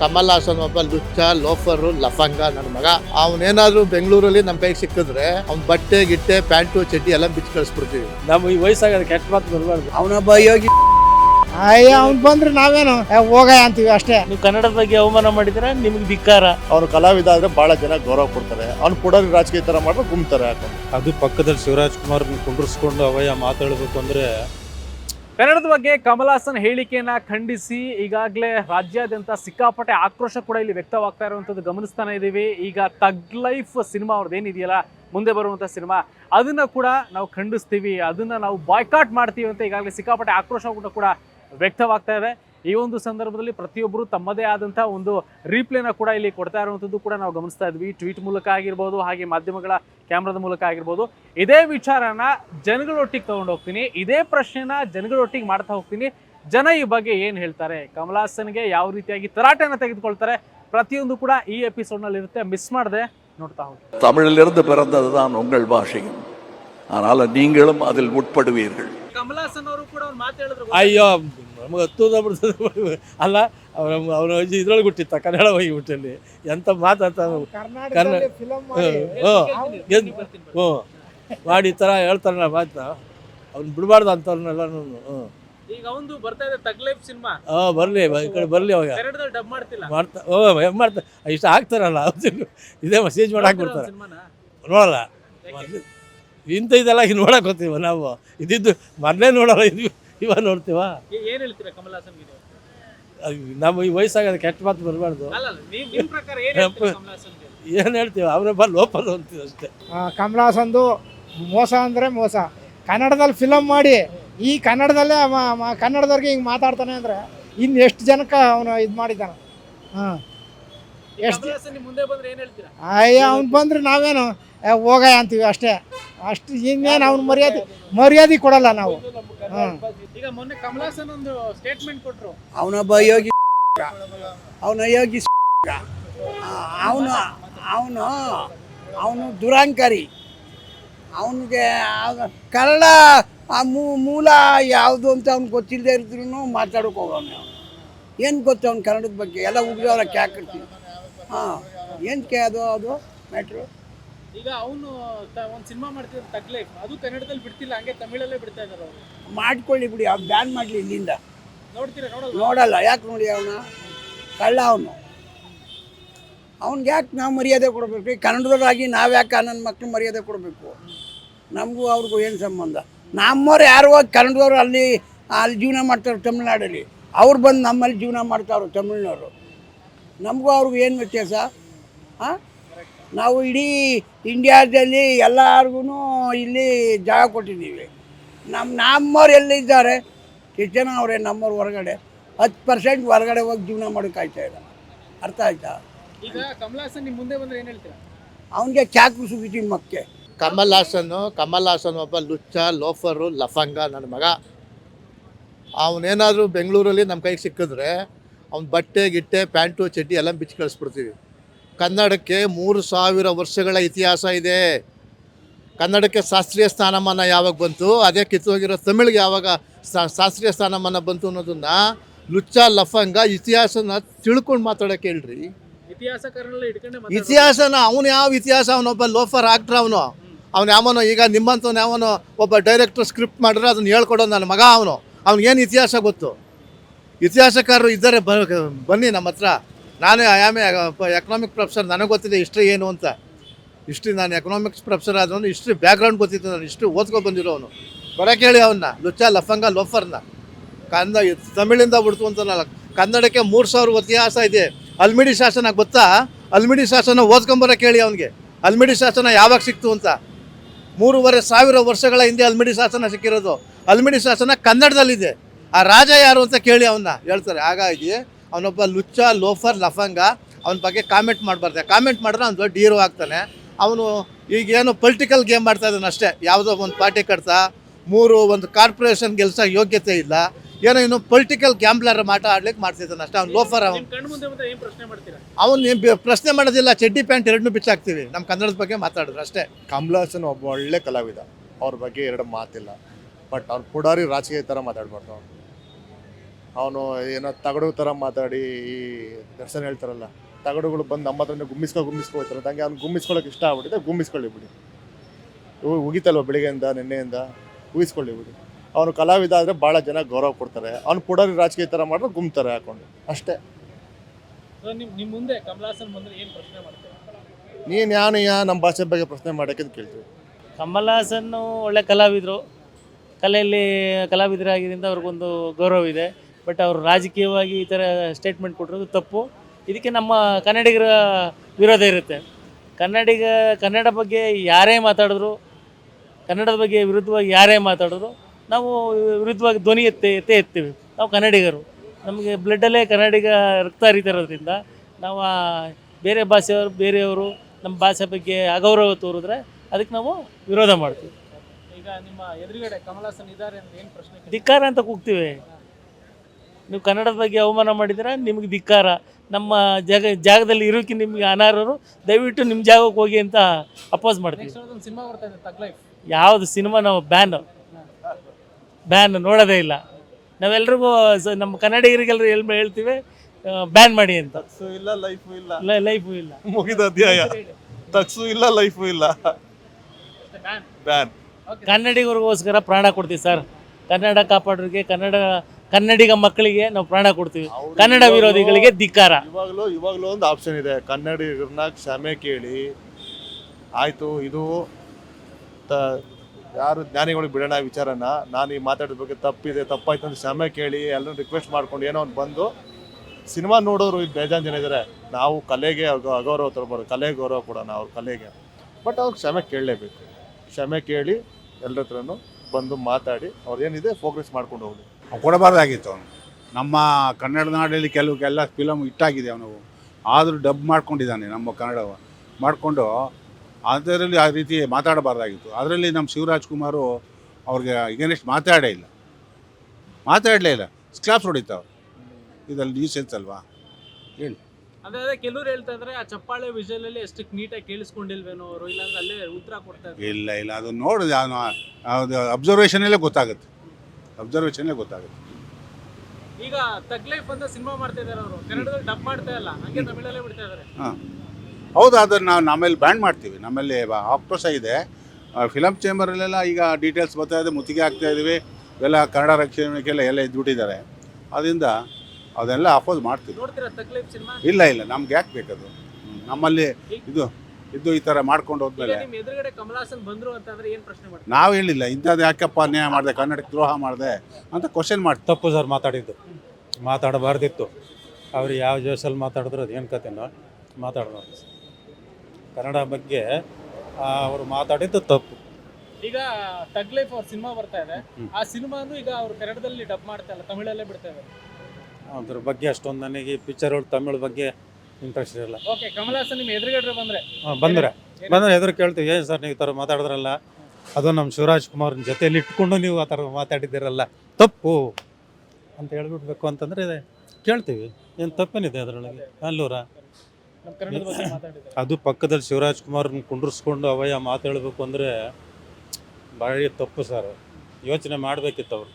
ಕಮಲ್ ಹಾಸನ್ ಒಬ್ಬ ಲುಚ್ಚ ಲೋಫರು ಲಫಂಗ ನನ್ನ ಮಗ. ಅವನೇನಾದ್ರೂ ಬೆಂಗಳೂರಲ್ಲಿ ನಮ್ಮ ಕೈಗೆ ಸಿಕ್ಕಿದ್ರೆ ಅವ್ನ ಬಟ್ಟೆ ಗಿಟ್ಟೆ ಪ್ಯಾಂಟು ಚಡ್ಡಿ ಎಲ್ಲ ಬಿಚ್ಚಿ ಕಳಿಸ್ಬಿಡ್ತೀವಿ. ನಮ್ಮ ಈ ವಯಸ್ಸಾಗ ಕೆಟ್ಟ ಮಾತು ಬರಬಾರ್ದು. ಅವನೊಬ್ಬ ಯೋಗಿ. ಅಯ್ಯ ಅವ್ನು ಬಂದ್ರೆ ನಾವೇನು? ಹೋಗ ಅಂತೀವಿ ಅಷ್ಟೇ. ನೀವು ಕನ್ನಡದ ಬಗ್ಗೆ ಅವಮಾನ ಮಾಡಿದ್ರೆ ನಿಮ್ಗೆ ಧಿಕ್ಕಾರ? ಅವ್ರ ಕಲಾವಿದ ಆದ್ರೆ ಬಹಳ ಜನ ಗೌರವ ಕೊಡ್ತಾರೆ. ಅವ್ನು ಕೊಡೋರು ರಾಜಕೀಯ ತರ ಮಾಡಿದ್ರೆ ಗುಮ್ತಾರೆ ಅದು ಪಕ್ಕದಲ್ಲಿ ಶಿವರಾಜ್ ಕುಮಾರ್ ಕುಂಡ್ರಿಸ್ಕೊಂಡು ಅವಯ್ಯ ಮಾತಾಡಬೇಕು ಅಂದ್ರೆ ಕನ್ನಡದ ಬಗ್ಗೆ ಕಮಲ್ ಹಾಸನ್ ಹೇಳಿಕೆಯನ್ನ ಖಂಡಿಸಿ, ಈಗಾಗಲೇ ರಾಜ್ಯಾದ್ಯಂತ ಸಿಕ್ಕಾಪಟ್ಟೆ ಆಕ್ರೋಶ ಕೂಡ ಇಲ್ಲಿ ವ್ಯಕ್ತವಾಗ್ತಾ ಇರುವಂಥದ್ದು ಗಮನಿಸ್ತಾನೆ ಇದೀವಿ. ಈಗ ತಗ್ ಲೈಫ್ ಸಿನಿಮಾ ಅವ್ರದ್ದು ಏನಿದೆಯಲ್ಲ, ಮುಂದೆ ಬರುವಂಥ ಸಿನಿಮಾ, ಅದನ್ನ ಕೂಡ ನಾವು ಖಂಡಿಸ್ತೀವಿ. ಅದನ್ನ ನಾವು ಬಾಯ್ಕಾಟ್ ಮಾಡ್ತೀವಿ ಅಂತ ಈಗಾಗಲೇ ಸಿಕ್ಕಾಪಟ್ಟೆ ಆಕ್ರೋಶ ಕೂಡ ವ್ಯಕ್ತವಾಗ್ತಾ ಇದೆ. ಈ ಒಂದು ಸಂದರ್ಭದಲ್ಲಿ ಪ್ರತಿಯೊಬ್ಬರು ತಮ್ಮದೇ ಆದಂತಹ ಒಂದು ರೀಪ್ಲೇನ ಕೂಡ ಇಲ್ಲಿ ಕೊಡ್ತಾ ಇರುವಂಥದ್ದು ಕೂಡ ನಾವು ಗಮನಿಸ್ತಾ ಇದ್ವಿ ಟ್ವೀಟ್ ಮೂಲಕ ಆಗಿರ್ಬೋದು ಹಾಗೆ ಮಾಧ್ಯಮಗಳ ಕ್ಯಾಮ್ರಾದ ಮೂಲಕ ಆಗಿರ್ಬೋದು ಇದೇ ವಿಚಾರನ ಜನಗಳೊಟ್ಟಿಗೆ ತಗೊಂಡು ಹೋಗ್ತೀನಿ ಇದೇ ಪ್ರಶ್ನೆನ ಜನಗಳೊಟ್ಟಿಗೆ ಮಾಡ್ತಾ ಹೋಗ್ತೀನಿ ಜನ ಈ ಬಗ್ಗೆ ಏನು ಹೇಳ್ತಾರೆ ಕಮಲ್ ಹಾಸನ್ಗೆ ಯಾವ ರೀತಿಯಾಗಿ ತರಾಟೆನ ತೆಗೆದುಕೊಳ್ತಾರೆ ಪ್ರತಿಯೊಂದು ಕೂಡ ಈ ಎಪಿಸೋಡ್ನಲ್ಲಿ ಇರುತ್ತೆ ಮಿಸ್ ಮಾಡದೆ ನೋಡ್ತಾ ಹೋಗಿ தமிழிலிருந்து பிறந்தது தான் உங்கள் பாஷையும் ஆனால் நீங்களும் அதில் உட்படுவீர்கள் ಕಮಲ್ ಹಾಸನ್ ಅವರು ಕೂಡ ಅವ್ರು ಮಾತು ಹೇಳಿದ್ರು ಅಯ್ಯೋ ನಮಗೆ ಹತ್ತುದ ಬಿಡ್ತದೆ ಅಲ್ಲ ಅವ್ರ ಅವನ ಇದ್ರೊಳಗೆ ಹುಟ್ಟಿತ್ತ ಕನ್ನಡ ಹೋಗಿ ಹುಟ್ಟಲ್ಲಿ. ಎಂತ ಮಾತಾಡ್ತ ಮಾಡಿ ಹ್ಞೂ ಮಾಡಿ ಈ ಥರ ಹೇಳ್ತಾರಲ್ಲ ಮಾತನ್ನ ಅವ್ನು ಬಿಡಬಾರ್ದು ಅಂಥವ್ರನ್ನೆಲ್ಲ ಹ್ಞೂ ಈಗ ಅವಂದು ಬರ್ತಾ ಇದೆ ತಗ್ ಸಿನಿಮಾ. ಹಾಂ ಬರಲಿ ಈ ಕಡೆ ಬರಲಿ ಅವಾಗ. ಕನ್ನಡದಲ್ಲಿ ಡಬ್ ಮಾಡ್ತಿಲ್ಲ. ಮಾಡ್ತಾ ಓ ಹೆಂಗೆ ಮಾಡ್ತಾ ಇಷ್ಟ ಹಾಕ್ತಾರಲ್ಲ ಅವ್ರು. ಇದೇ ಮೆಸೇಜ್ ಮಾಡಿ ಹಾಕ್ಬಿಡ್ತಾರೆ ಸಿನಿಮಾನ? ನೋಡಲ್ಲ. ಇಂಥ ಇದೆಲ್ಲ ಈಗ ನೋಡಕ್ಕೆ ಹೋಗ್ತೀವ ನಾವು. ಇದಿದ್ದು ಮೊದಲೇ ನೋಡಲ್ಲ ಇದು ಇವಾಗ ನೋಡ್ತೀವ? ಏನ್ ಹೇಳ್ತೀರಾ ಕಮಲ್ ಹಾಸನ್ಗೆ ನೀವು? ನಮ್ಮ ಈ ವಯಸ್ಸಾಗದ ಕೆಟ್ಟ ಮಾತು ಬರಬಾರ್ದು. ಏನ್ ಹೇಳ್ತೀರಾ ಕಮಲ್ ಬಾ ಹೇಳ್ತೀವಿ? ಲೋಪಲ್ ಅಂತೀವಿ ಅಷ್ಟೇ. ಕಮಲ್ ಹಾಸನ್ದು ಮೋಸ ಅಂದರೆ ಮೋಸ. ಕನ್ನಡದಲ್ಲಿ ಫಿಲಮ್ ಮಾಡಿ ಈ ಕನ್ನಡದಲ್ಲೇ ಮ- ಮ- ಕನ್ನಡದವ್ರಿಗೆ ಹಿಂಗೆ ಮಾತಾಡ್ತಾನೆ ಅಂದರೆ ಇನ್ನು ಎಷ್ಟು ಜನಕ್ಕೆ ಅವನು ಇದು ಮಾಡಿದ್ದಾನೆ? ಹಾಂ. ಎಷ್ಟು ಕಮಲ್ ಹಾಸನ್ ನಿಮ್ ಮುಂದೆ ಬಂದ್ರೆ ಏನ್ ಹೇಳ್ತೀರಾ? ಅಯ್ಯ ಅವ್ನು ಬಂದ್ರೆ ನಾವೇನು? ಏ, ಹೋಗಯ್ಯ ಅಂತೀವಿ ಅಷ್ಟೇ. ಅಷ್ಟು ಇನ್ನೇನು ಅವ್ನ ಮರ್ಯಾದೆ ಮರ್ಯಾದೆ ಕೊಡಲ್ಲ ನಾವು. ಹಾಂ ಈಗ ಮೊನ್ನೆ ಕಮಲಾಸನ್ ಒಂದು ಸ್ಟೇಟ್ಮೆಂಟ್ ಕೊಟ್ರು. ಅವನೊಬ್ಬ ಯೋಗಿ ಅವನ ಯೋಗಿ ಅವನು ಅವನು ಅವನು ದುರಾಂಕಾರಿ. ಅವನಿಗೆ ಕನ್ನಡ ಆ ಮೂ- ಮೂಲ ಯಾವುದು ಅಂತ ಅವ್ನು ಗೊತ್ತಿಲ್ಲದೆ ಇದ್ರೂ ಮಾತಾಡೋಕೆ ಹೋಗೋನು ಅವನು. ಏನು ಗೊತ್ತು ಅವ್ನು ಕನ್ನಡದ ಬಗ್ಗೆ? ಎಲ್ಲ ಹುಡುಗರ ಕ್ಯಾಕಿರ್ತೀವಿ ಹಾಂ ಏನು ಕೆ ಅದು ಅದು ಮ್ಯಾಟ್ರು ಈಗ ಅವನು ಒಂದು ಸಿನಿಮಾ ಮಾಡ್ತಿದ್ರು ತಗ್ ಲೈಫ್ ಅದು ಕನ್ನಡದಲ್ಲಿ ಬಿಡ್ತಿಲ್ಲ ಹಂಗೆ ತಮಿಳಲ್ಲೇ ಬಿಡ್ತಾ ಇದ್ದಾರೆ ಅವರು. ಮಾಡ್ಕೊಳ್ಳಿ ಬಿಡಿ ಅವ್ನು ಬ್ಯಾನ್ ಮಾಡಲಿ ಇಲ್ಲಿಂದ. ನೋಡ್ತೀರಾ ನೋಡೋದು ನೋಡಲ್ಲ ಯಾಕೆ ನೋಡಿ ಅವನ? ಕಳ್ಳ ಅವನು. ಅವ್ನಿಗೆ ಯಾಕೆ ನಾವು ಮರ್ಯಾದೆ ಕೊಡಬೇಕು? ಈ ಕನ್ನಡದವರಾಗಿ ನಾವು ಯಾಕೆ ನನ್ನ ಮಕ್ಳು ಮರ್ಯಾದೆ ಕೊಡಬೇಕು? ನಮಗೂ ಅವ್ರಿಗೂ ಏನು ಸಂಬಂಧ? ನಮ್ಮವ್ರು ಯಾರು ಹೋಗಿ ಕನ್ನಡದವ್ರು ಅಲ್ಲಿ ಅಲ್ಲಿ ಜೀವನ ಮಾಡ್ತಾರೆ ತಮಿಳ್ನಾಡಲ್ಲಿ. ಅವ್ರು ಬಂದು ನಮ್ಮಲ್ಲಿ ಜೀವನ ಮಾಡ್ತಾರೆ ತಮಿಳ್ನವರು. ನಮಗೂ ಅವ್ರಿಗೂ ಏನು ವ್ಯತ್ಯಾಸ? ಹಾಂ ನಾವು ಇಡೀ ಇಂಡಿಯಾದಲ್ಲಿ ಎಲ್ಲರಿಗೂ ಇಲ್ಲಿ ಜಾಗ ಕೊಟ್ಟಿದ್ದೀವಿ. ನಮ್ಮ ನಮ್ಮವ್ರು ಎಲ್ಲಿದ್ದಾರೆ? ಎಷ್ಟು ಜನ ಅವರೇ ನಮ್ಮವ್ರ ಹೊರಗಡೆ. ಹತ್ತು ಪರ್ಸೆಂಟ್ ಹೊರಗಡೆ ಹೋಗಿ ಜೀವನ ಮಾಡೋಕ್ಕಾಯ್ತಾ ಇಲ್ಲ. ಅರ್ಥ ಆಯ್ತಾ? ಈಗ ಕಮಲ್ ಹಾಸನ್ ಮುಂದೆ ಬಂದ್ರೆ ಏನು ಹೇಳ್ತೀರಾ? ಅವನಿಗೆ ಚಾಕು ಸುಗಿತಿ ಮಕ್ಕೆ. ಕಮಲ್ ಹಾಸನ್ ಕಮಲ್ ಹಾಸನ್ ಒಬ್ಬ ಲುಚ್ಚ ಲೋಫರು ಲಫಂಗ ನನ್ನ ಮಗ. ಅವನೇನಾದರೂ ಬೆಂಗಳೂರಲ್ಲಿ ನಮ್ಮ ಕೈಗೆ ಸಿಕ್ಕಿದ್ರೆ ಅವ್ನ ಬಟ್ಟೆ ಗಿಟ್ಟೆ ಪ್ಯಾಂಟು ಚಡ್ಡಿ ಎಲ್ಲ ಬಿಚ್ಚಿ ಕಳಿಸ್ಬಿಡ್ತೀವಿ. ಕನ್ನಡಕ್ಕೆ ಮೂರು ಸಾವಿರ ವರ್ಷಗಳ ಇತಿಹಾಸ ಇದೆ. ಕನ್ನಡಕ್ಕೆ ಶಾಸ್ತ್ರೀಯ ಸ್ಥಾನಮಾನ ಯಾವಾಗ ಬಂತು? ಅದೇ ಕಿತ್ತೋಗಿರೋ ತಮಿಳಿಗೆ ಯಾವಾಗ ಶಾಸ್ತ್ರೀಯ ಸ್ಥಾನಮಾನ ಬಂತು ಅನ್ನೋದನ್ನು ಲುಚ್ಚ ಲಫಂಗ ಇತಿಹಾಸನ ತಿಳ್ಕೊಂಡು ಮಾತಾಡೋಕೆ ಹೇಳ್ರಿ. ಇತಿಹಾಸನ ಅವನು ಯಾವ ಇತಿಹಾಸ? ಅವನೊಬ್ಬ ಲೋಫರ್ ಆಕ್ಟರ್ ಅವನು. ಅವ್ನು ಯಾವನೋ ಈಗ ನಿಮ್ಮಂಥವ್ನು ಯಾವನೋ ಒಬ್ಬ ಡೈರೆಕ್ಟರ್ ಸ್ಕ್ರಿಪ್ಟ್ ಮಾಡಿದ್ರೆ ಅದನ್ನ ಹೇಳ್ಕೊಡೋ ನನ್ನ ಮಗ ಅವನು. ಅವ್ನಿಗೇನು ಇತಿಹಾಸ ಗೊತ್ತು? ಇತಿಹಾಸಕಾರರು ಇದ್ದಾರೆ ಬನ್ನಿ ನಮ್ಮ ಹತ್ರ. ನಾನೇ ಆಯಾಮೆ ಎಕನಾಮಿಕ್ ಪ್ರೊಫೆಸರ್ ನನಗೆ ಗೊತ್ತಿದೆ ಹಿಸ್ಟ್ರಿ ಏನು ಅಂತ. ಹಿಸ್ಟ್ರಿ ನಾನು ಎಕನಾಮಿಕ್ಸ್ ಪ್ರೊಫೆಸರ್ ಆದವನು ಹಿಸ್ಟ್ರಿ ಬ್ಯಾಕ್ಗ್ರೌಂಡ್ ಗೊತ್ತಿತ್ತು ನಾನು ಹಿಸ್ಟ್ರಿ ಓದ್ಕೊ ಬಂದಿರೋನು ಬರೋಕೆ ಹೇಳಿ ಅವನ್ನ ಲುಚ್ಚ, ಲಫಂಗ, ಲೋಫರ್ನ. ಕನ್ನಡ ತಮಿಳಿಂದ ಬಿಡ್ತು ಅಂತನಲ್ಲ ಕನ್ನಡಕ್ಕೆ ಮೂರು ಸಾವಿರ ಇತಿಹಾಸ ಇದೆ. ಅಲ್ಮಿಡಿ ಶಾಸನ ಗೊತ್ತಾ? ಅಲ್ಮಿಡಿ ಶಾಸನ ಓದ್ಕೊಂಬರಕ್ಕೆ ಹೇಳಿ ಅವನಿಗೆ. ಅಲ್ಮಿಡಿ ಶಾಸನ ಯಾವಾಗ ಸಿಕ್ತು ಅಂತ. ಮೂರುವರೆ ಸಾವಿರ ವರ್ಷಗಳ ಹಿಂದೆ ಅಲ್ಮಿಡಿ ಶಾಸನ ಸಿಕ್ಕಿರೋದು. ಅಲ್ಮಿಡಿ ಶಾಸನ ಕನ್ನಡದಲ್ಲಿದೆ. ಆ ರಾಜ ಯಾರು ಅಂತ ಕೇಳಿ ಅವನ್ನ ಹೇಳ್ತಾರೆ. ಹಾಗಾಗಿ ಅವನೊಬ್ಬ ಲುಚ್ಚ ಲೋಫರ್ ಲಫಂಗ ಅವನ ಬಗ್ಗೆ ಕಾಮೆಂಟ್ ಮಾಡಬಾರ್ದೆ. ಕಾಮೆಂಟ್ ಮಾಡಿದ್ರೆ ಅವ್ನು ದೊಡ್ಡ ಹೀರೋ ಆಗ್ತಾನೆ. ಅವನು ಈಗೇನು ಪೊಲಿಟಿಕಲ್ ಗೇಮ್ ಮಾಡ್ತಾ ಇದ್ದಾನೆ ಅಷ್ಟೇ. ಯಾವುದೋ ಒಂದು ಪಾರ್ಟಿ ಕಟ್ತಾ ಮೂರು ಒಂದು ಕಾರ್ಪೊರೇಷನ್ ಗೆಲ್ಸ ಯೋಗ್ಯತೆ ಇಲ್ಲ. ಏನೋ ಇನ್ನು ಪೊಲಿಟಿಕಲ್ ಗ್ಯಾಂಬ್ಲರ್ ಮಾಟ ಆಡ್ಲಿಕ್ಕೆ ಮಾಡ್ತಿದ್ದಾನೆ ಅಷ್ಟೇ. ಅವ್ನು ಲೋಫರ್ ಅವನು. ನಿಮ್ ಕಣ್ಣು ಮುಂದೆ ಬಂದ್ರೆ ಏನ್ ಪ್ರಶ್ನೆ ಮಾಡ್ತೀರಾ? ಅವನು ಪ್ರಶ್ನೆ ಮಾಡೋದಿಲ್ಲ. ಚಡ್ಡಿ ಪ್ಯಾಂಟ್ ಎರಡನ್ನೂ ಬಿಚ್ಚಾಕ್ತೀವಿ ನಮ್ಮ ಕನ್ನಡದ ಬಗ್ಗೆ ಮಾತಾಡಿದ್ರು ಅಷ್ಟೇ. ಕಮಲಾಸನ್ ಒಬ್ಬ ಒಳ್ಳೆ ಕಲಾವಿದ. ಅವ್ರ ಬಗ್ಗೆ ಎರಡು ಮಾತಿಲ್ಲ. ಬಟ್ ಅವ್ರ ಪುಡಾರಿ ರಾಜಕೀಯ ಥರ ಮಾತಾಡ್ಬಾರ್ದು ಅವ್ನು ಏನೋ ತಗಡು ಥರ ಮಾತಾಡಿ ಈ ದರ್ಶನ ಹೇಳ್ತಾರಲ್ಲ ತಗಡುಗಳು ಬಂದು ನಮ್ಮ ಹತ್ರನೇ ಗುಮ್ಮಿಸ್ಕೊ ಗುಮ್ಮಿಸ್ಕೊ ಹೋಗ್ತಾರೆ. ಹಂಗೆ ಅವ್ನು ಗುಮ್ಮಿಸ್ಕೊಳ್ಳೋಕೆ ಇಷ್ಟ ಆಗ್ಬಿಟ್ಟಿದೆ ಗುಮ್ಮಿಸ್ಕೊಳ್ಳಿ ಬಿಡಿ. ಉಗಿತಲ್ವ ಬೆಳಿಗ್ಗೆಯಿಂದ ನಿನ್ನೆಯಿಂದ? ಉಗಿಸ್ಕೊಳ್ಳಿ ಬಿಡಿ. ಅವನು ಕಲಾವಿದ ಆದರೆ ಭಾಳ ಜನ ಗೌರವ ಕೊಡ್ತಾರೆ. ಅವ್ನು ಪುಡಾರಿ ರಾಜಕೀಯ ಥರ ಮಾಡಿದ್ರೆ ಗುಮ್ತಾರೆ ಹಾಕೊಂಡು. ಅಷ್ಟೇ. ನಿಮ್ಮ ನಿಮ್ ಮುಂದೆ ಕಮಲಾಸನ್ ಹಾಸನ್ ಬಂದ್ರೆ ಏನ್ ಪ್ರಶ್ನೆ ಮಾಡ್ತೀರಾ? ನೀನು ಯಾನು ಯಾ ನಮ್ಮ ಭಾಷೆ ಬಗ್ಗೆ ಪ್ರಶ್ನೆ ಮಾಡೋಕೆ ಅಂತ ಕೇಳ್ತೀವಿ. ಕಮಲ್ ಹಾಸನ್ ಒಳ್ಳೆ ಕಲಾವಿದರು. ಕಲೆಯಲ್ಲಿ ಕಲಾವಿದರಾಗಿದ್ದರಿಂದ ಅವ್ರಿಗೊಂದು ಗೌರವ ಇದೆ. ಬಟ್ ಅವರು ರಾಜಕೀಯವಾಗಿ ಈ ಥರ ಸ್ಟೇಟ್ಮೆಂಟ್ ಕೊಟ್ಟಿರೋದು ತಪ್ಪು. ಇದಕ್ಕೆ ನಮ್ಮ ಕನ್ನಡಿಗರ ವಿರೋಧ ಇರುತ್ತೆ. ಕನ್ನಡಿಗ ಕನ್ನಡ ಬಗ್ಗೆ ಯಾರೇ ಮಾತಾಡಿದ್ರು ಕನ್ನಡದ ಬಗ್ಗೆ ವಿರುದ್ಧವಾಗಿ ಯಾರೇ ಮಾತಾಡಿದ್ರು ನಾವು ವಿರುದ್ಧವಾಗಿ ಧ್ವನಿ ಎತ್ತೆ ಎತ್ತೆ ಎತ್ತೀವಿ. ನಾವು ಕನ್ನಡಿಗರು. ನಮಗೆ ಬ್ಲಡ್ಡಲ್ಲೇ ಕನ್ನಡಿಗ ರಕ್ತ ಹರಿತಿರೋದ್ರಿಂದ ನಾವು ಬೇರೆ ಭಾಷೆಯವರು ಬೇರೆಯವರು ನಮ್ಮ ಭಾಷೆ ಬಗ್ಗೆ ಅಗೌರವ ತೋರಿದ್ರೆ ಅದಕ್ಕೆ ನಾವು ವಿರೋಧ ಮಾಡ್ತೀವಿ. ಈಗ ನಿಮ್ಮ ಎದುರುಗಡೆ ಕಮಲಾಸನ್ ಇದ್ದಾರೆ ಅಂತ ಏನು ಪ್ರಶ್ನೆ? ಧಿಕ್ಕಾರ ಅಂತ ಕೂಗ್ತೀವಿ. ನೀವು ಕನ್ನಡದ ಬಗ್ಗೆ ಅವಮಾನ ಮಾಡಿದರೆ ನಿಮಗೆ ಧಿಕ್ಕಾರ. ನಮ್ಮ ಜಾಗ ಜಾಗದಲ್ಲಿ ಇರೋಕೆ ನಿಮಗೆ ಅನಾರರು ದಯವಿಟ್ಟು ನಿಮ್ಮ ಜಾಗಕ್ಕೆ ಹೋಗಿ ಅಂತ ಅಪೋಸ್ ಮಾಡ್ತೀವಿ. ಯಾವುದು ಸಿನಿಮಾ ನಾವು ಬ್ಯಾನ್. ಬ್ಯಾನ್ ನೋಡೋದೇ ಇಲ್ಲ. ನಾವೆಲ್ರಿಗೂ ಸ- ನಮ್ಮ ಕನ್ನಡಿಗರಿಗೆಲ್ಲರೂ ಎಲ್ ಹೇಳ್ತೀವಿ ಬ್ಯಾನ್ ಮಾಡಿ ಅಂತ. ಇಲ್ಲ ಲೈಫು ಇಲ್ಲ. ಲೈಫು ಇಲ್ಲ. ಮುಗಿದ ಅಧ್ಯಾಯ. ತಕ್ಸು ಇಲ್ಲ ಲೈಫು ಇಲ್ಲ. ಬ್ಯಾನ್. ಕನ್ನಡಿಗರಿಗೋಸ್ಕರ ಪ್ರಾಣ ಕೊಡ್ತೀವಿ ಸರ್. ಕನ್ನಡ ಕಾಪಾಡೋರಿಗೆ ಕನ್ನಡ ಕನ್ನಡಿಗ ಮಕ್ಕಳಿಗೆ ನಾವು ಪ್ರಾಣ ಕೊಡ್ತೀವಿ. ಕನ್ನಡ ವಿರೋಧಿಗಳಿಗೆ ಧಿಕ್ಕಾರ. ಇವಾಗಲೂ ಇವಾಗಲೂ ಒಂದು ಆಪ್ಷನ್ ಇದೆ. ಕನ್ನಡಿಗರನ್ನ ಕ್ಷಮೆ ಕೇಳಿ. ಆಯಿತು ಇದು ತ ಯಾರು ಜ್ಞಾನಿಗಳಿಗೆ ಬಿಡೋಣ ವಿಚಾರನ. ನಾನು ಈ ಮಾತಾಡಿದ ಬಗ್ಗೆ ತಪ್ಪಿದೆ ತಪ್ಪಾಯ್ತು ಅಂತ ಕ್ಷಮೆ ಕೇಳಿ ಎಲ್ಲರೂ ರಿಕ್ವೆಸ್ಟ್ ಮಾಡ್ಕೊಂಡು ಏನೋ ಒಂದು ಬಂದು ಸಿನಿಮಾ ನೋಡೋರು ಬೇಜಾನ್ ಜನ ಇದ್ದಾರೆ ನಾವು ಕಲೆಗೆ ಅಗ- ಅಗೌರವ ತರಬಾರ್ದು ಕಲೆಗೆ ಗೌರವ ಕೊಡೋಣ ಅವ್ರ ಕಲೆಗೆ. ಬಟ್ ಅವ್ರು ಕ್ಷಮೆ ಕೇಳಲೇಬೇಕು. ಕ್ಷಮೆ ಕೇಳಿ ಎಲ್ಲರ ಹತ್ರನೂ ಬಂದು ಮಾತಾಡಿ ಅವ್ರು ಏನಿದೆ ಫೋಕಸ್ ಮಾಡ್ಕೊಂಡು ಹೋಗ್ಲಿ. ಕೊಡಬಾರ್ದಾಗಿತ್ತು ಅವನು. ನಮ್ಮ ಕನ್ನಡ ನಾಡಲ್ಲಿ ಕೆಲವು ಎಲ್ಲ ಫಿಲಮ್ ಇಟ್ಟಾಗಿದೆ ಅವನು. ಆದರೂ ಡಬ್ ಮಾಡ್ಕೊಂಡಿದ್ದಾನೆ ನಮ್ಮ ಕನ್ನಡ ಮಾಡಿಕೊಂಡು ಅದರಲ್ಲಿ ಆ ರೀತಿ ಮಾತಾಡಬಾರ್ದಾಗಿತ್ತು. ಅದರಲ್ಲಿ ನಮ್ಮ ಶಿವರಾಜ್ ಕುಮಾರು ಅವ್ರಿಗೆ ಇಗನೆಸ್ಟ್ ಮಾತಾಡೇ ಇಲ್ಲ. ಮಾತಾಡಲೇ ಇಲ್ಲ. ಸ್ಕ್ಲಾಪ್ಸ್ ಹೊಡಿತಾವೆ ಇದರಲ್ಲಿ ನ್ಯೂಸ್ ಅಲ್ವಾ? ಅದೇ ಅದೇ ಕೆಲವ್ರು ಹೇಳ್ತಾ ಇದ್ರೆ ಆ ಚಪ್ಪಾಳೆ ವಿಷಯದಲ್ಲಿ ಎಷ್ಟು ನೀಟಾಗಿ ಕೇಳಿಸ್ಕೊಂಡಿಲ್ವೇನೋ ಅವರು? ಇಲ್ಲಾಂದ್ರೆ ಅಲ್ಲೇ ಉತ್ತರ ಕೊಡ್ತಾರೆ ಇಲ್ಲ ಇಲ್ಲ. ಅದು ನೋಡಿದೆ ಅವನು ಅದು ಅಬ್ಸರ್ವೇಷನಲ್ಲೇ ಗೊತ್ತಾಗುತ್ತೆ. ಅಬ್ಸರ್ವೇಷನಲ್ಲೇ ಗೊತ್ತಾಗುತ್ತೆ. ಈಗ ಅಂತ ಸಿನಿಮಾ ಮಾಡ್ತಾ ಇದ್ದಾರೆ ಅವರು. ಕನ್ನಡದಲ್ಲಿ ಡಬ್ ಮಾಡ್ತಾ ಇಲ್ಲ. ಹಂಗೆ ತಮಿಳಲ್ಲೇ ಬಿಡ್ತಾ ಇದಾರೆ ಹಾಂ. ಹೌದು ಅದನ್ನು ನಾವು ನಮ್ಮಲ್ಲಿ ಬ್ಯಾಂಡ್ ಮಾಡ್ತೀವಿ. ನಮ್ಮಲ್ಲಿ ಆಕ್ಟೋಸ ಇದೆ. ಫಿಲಮ್ ಚೇಂಬರಲ್ಲೆಲ್ಲ ಈಗ ಡೀಟೇಲ್ಸ್ ಬರ್ತಾ ಇದೆ ಮುತ್ತಿಗೆ ಹಾಕ್ತಾ ಇದ್ದೀವಿ ಇವೆಲ್ಲ ಕನ್ನಡ ರಕ್ಷಣೆಗೆಲ್ಲ ಎಲ್ಲ ಇದ್ಬಿಟ್ಟಿದ್ದಾರೆ ಅದರಿಂದ ಅದೆಲ್ಲ ಅಪೋಸ್ ಮಾಡ್ತೀವಿ. ಇಲ್ಲ ಇಲ್ಲ. ನಮ್ಗೆ ಯಾಕೆ ಬೇಕದು. ನಮ್ಮಲ್ಲಿ ಇದು ಇದು ಈ ಥರ ಮಾಡ್ಕೊಂಡು ಹೋದ್ಮೇಲೆ ಎದುರುಗಡೆ ಬಂದ್ರು ಅಂತಂದ್ರೆ ಏನ್ ಪ್ರಶ್ನೆ ಮಾಡ್ತೀರಾ? ನಾವು ಹೇಳಿಲ್ಲ ಇಂಥದ್ದು ಯಾಕಪ್ಪ ಅನ್ಯಾಯ ಮಾಡಿದೆ ಕನ್ನಡಕ್ಕೆ ದ್ರೋಹ ಮಾಡಿದೆ ಅಂತ ಕ್ವಶನ್ ಮಾಡಿ ತಪ್ಪು ಸರ್ ಮಾತಾಡಿದ್ದು. ಮಾತಾಡಬಾರ್ದಿತ್ತು. ಅವ್ರು ಯಾವ ಜೋಶಲ್ಲಿ ಮಾತಾಡಿದ್ರು ಅದೇನು ಕತೆನೋ? ಮಾತಾಡಬಾರ್ದು ಕನ್ನಡ ಬಗ್ಗೆ ಅವರು ಮಾತಾಡಿದ್ದು ತಪ್ಪು. ಈಗ ತಗ್ ಲೈಫ್ ಅವ್ರ ಸಿನಿಮಾ ಬರ್ತಾ ಇದೆ. ಆ ಸಿನಿಮಾನು ಈಗ ಅವ್ರು ಕನ್ನಡದಲ್ಲಿ ಡಬ್ ಮಾಡ್ತಾ ಇಲ್ಲ ತಮಿಳಲ್ಲೇ ಬಿಡ್ತಾ ಇದ್ದಾರೆ ಅದ್ರ ಬಗ್ಗೆ ಅಷ್ಟೊಂದು ನನಗೆ ಪಿಕ್ಚರ್ಗಳು ತಮಿಳ್ ಬಗ್ಗೆ ಇಂಟ್ರೆಸ್ಟ್ ಇರಲ್ಲ. ಓಕೆ ಕಮಲ್ ಹಾಸನ್ ನಿಮ್ ಎದುರುಗಡೆ ಬಂದ್ರೆ ಬಂದ್ರೆ. ಬಂದ್ರೆ ಎದುರು ಕೇಳ್ತೀವಿ ಏನು ಸರ್ ನೀವು ಈ ಥರ ಮಾತಾಡಿದ್ರಲ್ಲ ಅದು ನಮ್ಮ ಶಿವರಾಜ್ ಕುಮಾರ್ನ ಜೊತೆಯಲ್ಲಿ ಇಟ್ಕೊಂಡು ನೀವು ಆ ಥರ ಮಾತಾಡಿದ್ದೀರಲ್ಲ ತಪ್ಪು ಅಂತ ಹೇಳ್ಬಿಡ್ಬೇಕು ಅಂತಂದರೆ ಕೇಳ್ತೀವಿ. ಏನು ತಪ್ಪೇನಿದೆ ಅದರೊಳಗೆ? ಅಲ್ಲೂರ? ಅದು ಪಕ್ಕದಲ್ಲಿ ಶಿವರಾಜ್ ಕುಮಾರ್ನ ಕುಂಡ್ರಿಸ್ಕೊಂಡು ಅವಯ್ಯ ಮಾತಾಡಬೇಕು ಅಂದರೆ ಭಾಳ ತಪ್ಪು ಸರ್. ಯೋಚನೆ ಮಾಡಬೇಕಿತ್ತು ಅವರು.